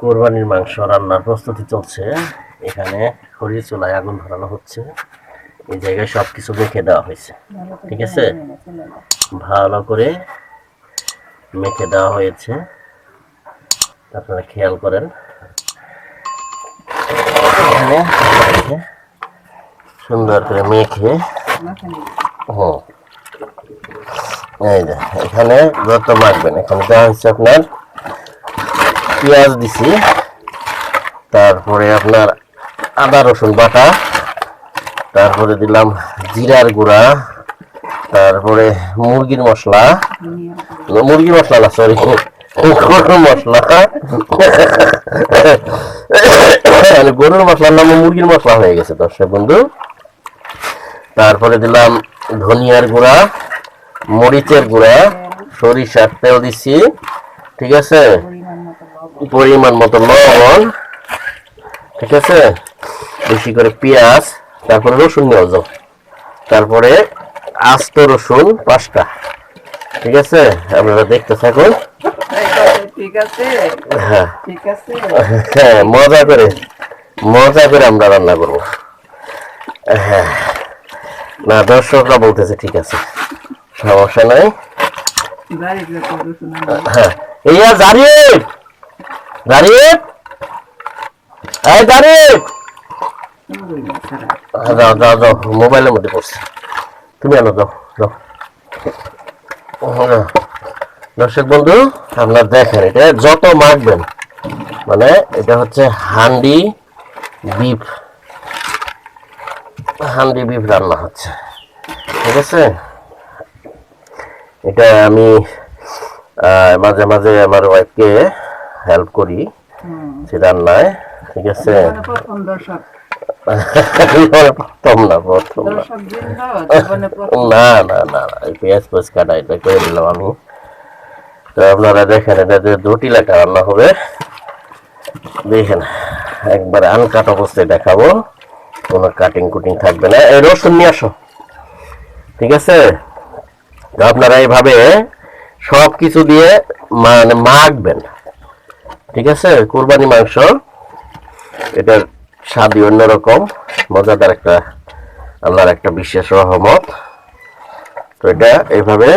কোরবানির মাংস রান্নার প্রস্তুতি চলছে। এখানে খড়ির চুলায় আগুন ধরানো হচ্ছে। এই জায়গায় সব কিছু মেখে দেওয়া হয়েছে। ঠিক আছে? ভালো করে মেখে দেওয়া হয়েছে। আপনারা খেয়াল করেন। এখানে সুন্দর করে মেখে হুম এই যে, এখানে যত মাখবেন, এখানে দেওয়া হচ্ছে আপনার পেঁয়াজ দিছি। তারপরে আপনার আদা, রসুন বাটা। তারপরে দিলাম জিরার গুঁড়া। তারপরে মুরগির মশলা। মুরগির মশলা না সরি গরুর মশলা। মানে গরুর মশলার নাম মুরগির মশলা হয়ে গেছে, দর্শক বন্ধু। তারপরে দিলাম ধনিয়ার গুঁড়া, মরিচের গুঁড়া, সরিষার তেল দিচ্ছি ঠিক আছে? পরিমাণ মতো লবণ ঠিক আছে? বেশি করে পেঁয়াজ তারপরে রসুন নিয়ে যাও তারপরে আস্ত রসুন পাঁচটা ঠিক আছে? আপনারা দেখতে থাকুন। ঠিক আছে হ্যাঁ। হ্যাঁ মজা করে মজা করে আমরা রান্না করব। হ্যাঁ। না দর্শকরা বলতেছে ঠিক আছে সমস্যা নাই। হ্যাঁ। এই আর জারিফ! জারিফ এই মোবাইলের মধ্যে পড়ছে। তুমি আনো যাও যাও। দর্শক বন্ধু আপনার দেখেন, এটা যত মাখবেন মানে এটা হচ্ছে হান্ডি বিফ হান্ডি বিফ রান্না হচ্ছে। ঠিক আছে? এটা আমি মাঝে মাঝে আমার ওয়াইফকে হেল্প করি সে রান্নায় ঠিক আছে? প্রথম না প্রথম না। না না না না, এই পেঁয়াজ পেঁয়াজ কাটা এটা করে দিলাম আমি। তো আপনারা দেখেন এটা যে রান্না হবে। দেখেন একবার আনকাট অবস্থায় দেখাবো। কোনো কাটিং কুটিং থাকবে না। এই রসুন নিয়ে আসো। ঠিক আছে? তো আপনারা এইভাবে সব কিছু দিয়ে মানে মাখবেন। ঠিক আছে? কুরবানি মাংস এটার স্বাদই অন্যরকম মজাদার একটা আল্লাহর একটা বিশেষ রহমত। তো এটা এইভাবে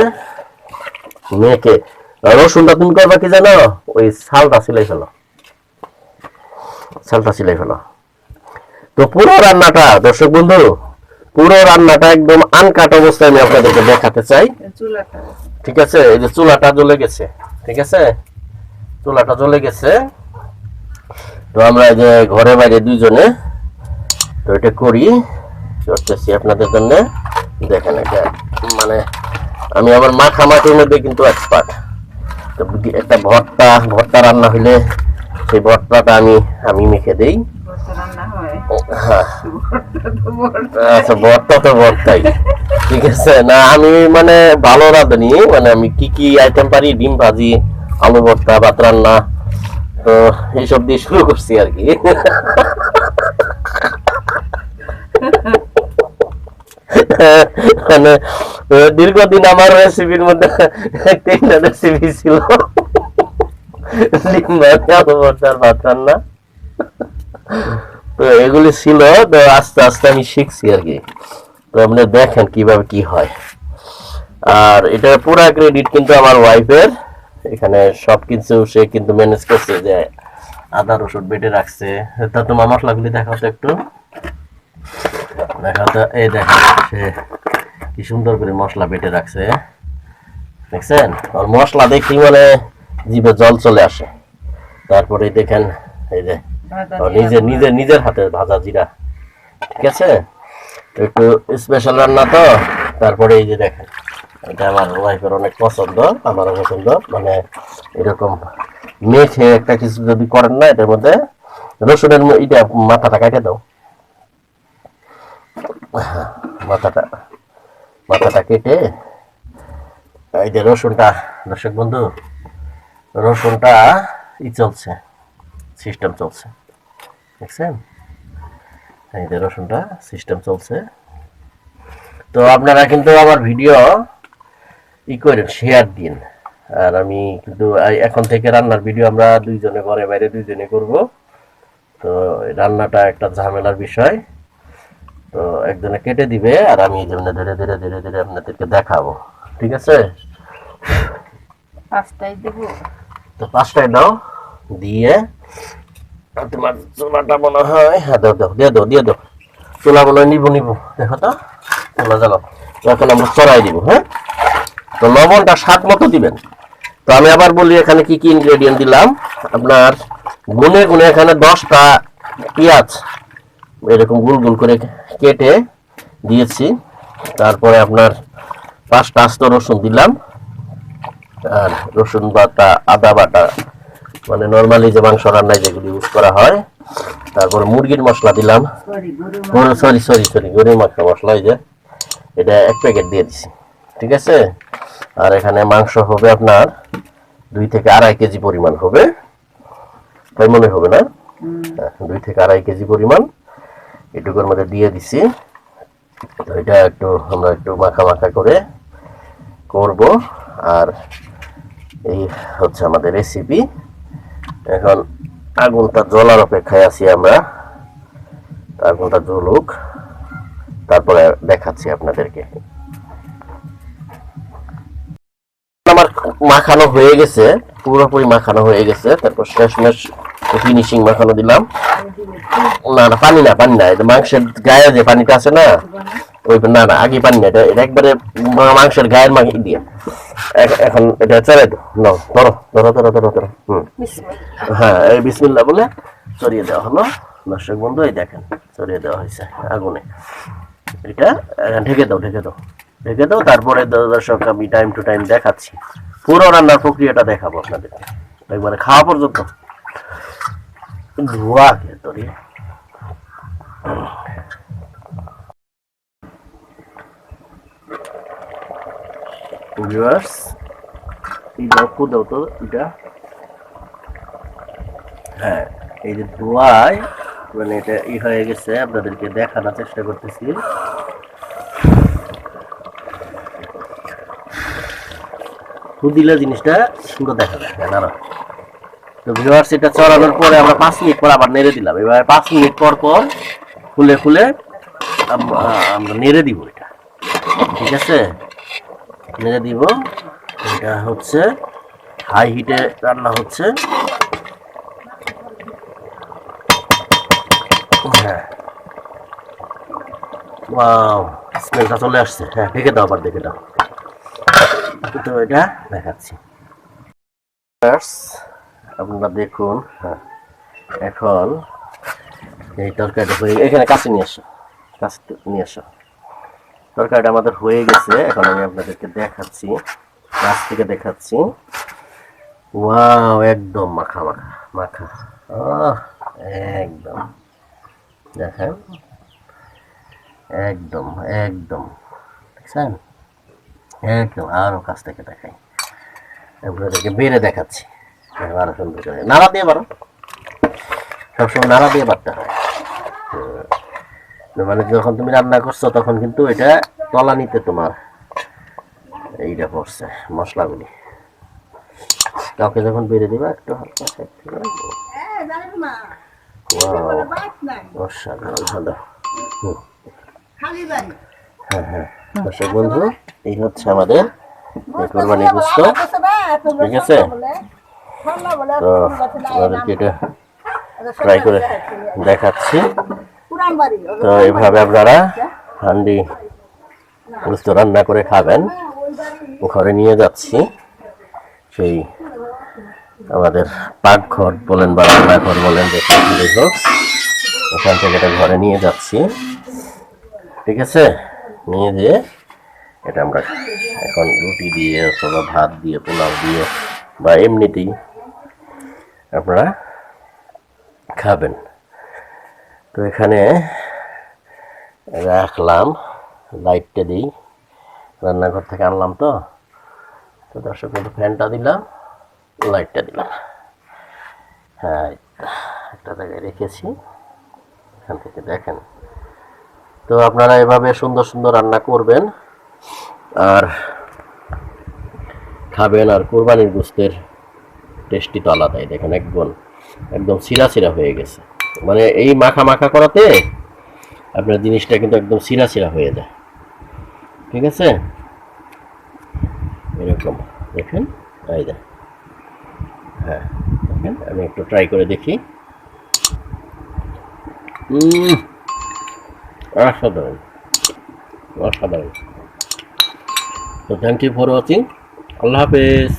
মেখে রসুনটা তুমি করবা কি জানো? ওই ছালটা সিলাই ফেলো। ছালটা সিলাই ফেলো। তো পুরো রান্নাটা দর্শক বন্ধু পুরো রান্নাটা একদম আনকাট অবস্থায় আমি আপনাদেরকে দেখাতে চাই। ঠিক আছে? এই যে চুলাটা জ্বলে গেছে। ঠিক আছে? চুলাটা জ্বলে গেছে। তো আমরা এই যে ঘরে বাইরে দুইজনে তো এটা করি করতেছি আপনাদের জন্য। দেখেন এটা মানে আমি আমার মাখামাখির মধ্যে কিন্তু এক্সপার্ট তো একটা ভর্তা ভর্তা রান্না হইলে সেই ভর্তাটা আমি আমি মেখে দেই। হয়। আচ্ছা ভর্তা তো ভর্তাই। ঠিক আছে? না আমি মানে ভালো রাঁধুনি মানে আমি কি কি আইটেম পারি? ডিম ভাজি আলু ভর্তা, ভাত রান্না, তো এইসব দিয়ে শুরু করছি আর কি। মানে দীর্ঘদিন আমার রেসিপির মধ্যে তিনটা রেসিপি ছিল। আলু ভাত রান্না। তো এগুলি ছিল, তো আস্তে আস্তে আমি শিখছি আর কি। তো আপনি দেখেন কীভাবে কি হয়। আর এটা পুরো ক্রেডিট কিন্তু আমার ওয়াইফের এখানে সবকিছু সে কিন্তু ম্যানেজ করছে যে আদা রসুন বেটে রাখছে। তা তোমার মশলাগুলি দেখাও তো একটু। দেখাও তো এই দেখেন সে কি সুন্দর করে মশলা বেটে রাখছে। দেখছেন? আর মশলা দেখি মানে জীবে জল চলে আসে। তারপরে দেখেন এই যে নিজের নিজের নিজের হাতে ভাজা জিরা। ঠিক আছে? একটু স্পেশাল রান্না তো? তারপরে এই যে দেখেন। এটা আমার ওয়াইফের অনেক পছন্দ, আমারও পছন্দ। মানে এরকম মেখে একটা কিছু যদি করেন না এটার মধ্যে রসুনের এটা মাথাটা কাটে দাও। মাথাটা মাথাটা কেটে এই যে রসুনটা, দর্শক বন্ধু, রসুনটা ই চলছে সিস্টেম চলছে। দেখছেন? এই যে রসুনটা সিস্টেম চলছে। তো আপনারা কিন্তু আমার ভিডিও ই করেন শেয়ার দিন। আর আমি কিন্তু এখন থেকে রান্নার ভিডিও আমরা দুইজনে ঘরে বাইরে দুইজনে করব। তো রান্নাটা একটা ঝামেলার বিষয়। তো একজনে কেটে দিবে আর আমি এই জন্য ধীরে ধীরে ধীরে ধীরে আপনাদেরকে দেখাবো। ঠিক আছে? পাঁচটাই দেবো। তো পাঁচটায় দাও দিয়ে তোমার চুলাটা মনে হয় হ্যাঁ দাও দাও দিয়ে দাও দিয়ে দাও। চুলা মনে হয় নিবো নিবো। দেখো তো চুলা তো এখন আমরা চড়াই দিব হ্যাঁ? তো লবণটা স্বাদ মতো দিবেন। তো আমি আবার বলি এখানে কি কি ইনগ্রেডিয়েন্ট দিলাম? আপনার গুনে গুনে এখানে দশটা পেঁয়াজ এরকম গুল গুল করে কেটে দিয়েছি। তারপরে আপনার পাঁচটা আস্ত রসুন দিলাম। আর রসুন বাটা আদা বাটা মানে নর্মালি যে মাংস রান্নায় যেগুলি ইউজ করা হয়। তারপর মুরগির মশলা দিলাম। সরি সরি সরি গরুর মাংস মশলা এই যে। এটা এক প্যাকেট দিয়ে দিছি। ঠিক আছে? আর এখানে মাংস হবে আপনার দুই থেকে আড়াই কেজি পরিমাণ হবে। তাই মনে হবে না? হ্যাঁ, দুই থেকে আড়াই কেজি পরিমাণ। এটুকুর মধ্যে দিয়ে দিছি। তো এটা একটু আমরা একটু মাখা মাখা করে করব। আর এই হচ্ছে আমাদের রেসিপি এখন আগুনটা জ্বলার অপেক্ষায় আছি আমরা। আগুনটা জ্বলুক। তারপরে দেখাচ্ছি আপনাদেরকে। মাখানো হয়ে গেছে পুরোপুরি মাখানো হয়ে গেছে। তারপর শেষমেশ ফিনিশিং মাখানো দিলাম। না না পানি না পানি না এটা মাংসের গায়ে যে পানিটা আছে না ওই না না আগে পানি না এটা এটা একবারে মাংসের গায়ের মাখি দিয়ে। এখন এটা চলে দাও ধরো ধরো ধরো ধরো ধরো হুম। হ্যাঁ এই বিসমিল্লা বলে চড়িয়ে দেওয়া হলো। দর্শক বন্ধু এই দেখেন চড়িয়ে দেওয়া হয়েছে আগুনে। এটা ঢেকে দাও ঢেকে দাও ঢেকে দাও তারপরে দর্শক আমি টাইম টু টাইম দেখাচ্ছি। পুরো রান্নার প্রক্রিয়াটা দেখাবো আপনাদেরকে একবারে খাওয়া পর্যন্ত। ধোয়া কে তোরে? তো, এটা। হ্যাঁ এই যে ধোয়ায় মানে এটা ই হয়ে গেছে, আপনাদেরকে দেখানোর চেষ্টা করতেছি। দিলে জিনিসটা সুন্দর দেখা যায়। না না তো ভিউয়ার্স এটা চড়ানোর পরে আমরা পাঁচ মিনিট পর আবার নেড়ে দিলাম। এবার পাঁচ মিনিট পর পর খুলে খুলে আমরা নেড়ে দিব এটা। ঠিক আছে? নেড়ে দিব। এটা হচ্ছে হাই হিটে রান্না হচ্ছে। হ্যাঁ। ওয়াও স্মেলটা চলে আসছে। হ্যাঁ দেখে দাও আবার, দেখে দাও। তো এটা দেখাচ্ছি। আপনারা দেখুন হ্যাঁ এখন এই তরকারিটা হয়ে এখানে কাছে নিয়ে আসো কাছে নিয়ে আসো। তরকারিটা আমাদের হয়ে গেছে এখন আমি আপনাদেরকে দেখাচ্ছি কাছ থেকে দেখাচ্ছি। ওয়াও একদম মাখা মাখা মাখা। আহ, একদম। দেখেন। একদম একদম। দেখছেন? একদম আরও কাছ থেকে দেখাই। আপনাদেরকে বেড়ে দেখাচ্ছি। হ্যাঁ, আরও সুন্দর করে। নাড়া দিয়ে পারো সবসময় নাড়া দিয়ে বাড়তে হয়। মানে যখন তুমি রান্না করছ তখন কিন্তু এটা তলানিতে তোমার এইটা পড়ছে মশলাগুলি। কাউকে যখন বেড়ে দিবা একটু হালকা। Wow, অসাধারণ ভালো। হ্যাঁ হ্যাঁ। দর্শক বন্ধু, এই হচ্ছে আমাদের কোরবানি গুস্ত ঠিক আছে? তো আমাদেরকে এটা ট্রাই করে দেখাচ্ছি। তো এইভাবে আপনারা হান্ডি গুস্ত রান্না করে খাবেন। ঘরে নিয়ে যাচ্ছি। সেই আমাদের পাকঘর বলেন বা রান্নাঘর বলেন, যে যাই হোক থেকে এটা ঘরে নিয়ে যাচ্ছি। ঠিক আছে? নিয়ে যেয়ে এটা আমরা এখন রুটি দিয়ে, অথবা ভাত দিয়ে, পোলাও দিয়ে, বা এমনিতেই আপনারা খাবেন। তো এখানে রাখলাম, লাইটটা দিই। রান্নাঘর থেকে আনলাম তো। তো দর্শক কিন্তু ফ্যানটা দিলাম, লাইটটা দিলাম। হ্যাঁ একটা জায়গায় রেখেছি। এখান থেকে দেখেন। তো আপনারা এভাবে সুন্দর সুন্দর রান্না করবেন আর খাবেন আর কোরবানির গোস্তের টেস্টি তো আলাদাই দেখেন একদম একদম সিরা সিরা হয়ে গেছে। মানে এই মাখা মাখা করাতে আপনার জিনিসটা কিন্তু একদম সিরা সিরা হয়ে যায়। ঠিক আছে? এরকম দেখেন? এই দেখ হ্যাঁ দেখেন? আমি একটু ট্রাই করে দেখি। উম, অসাধারণ অসাধারণ। তো থ্যাংক ইউ ফর ওয়াচিং আল্লাহ হাফেজ।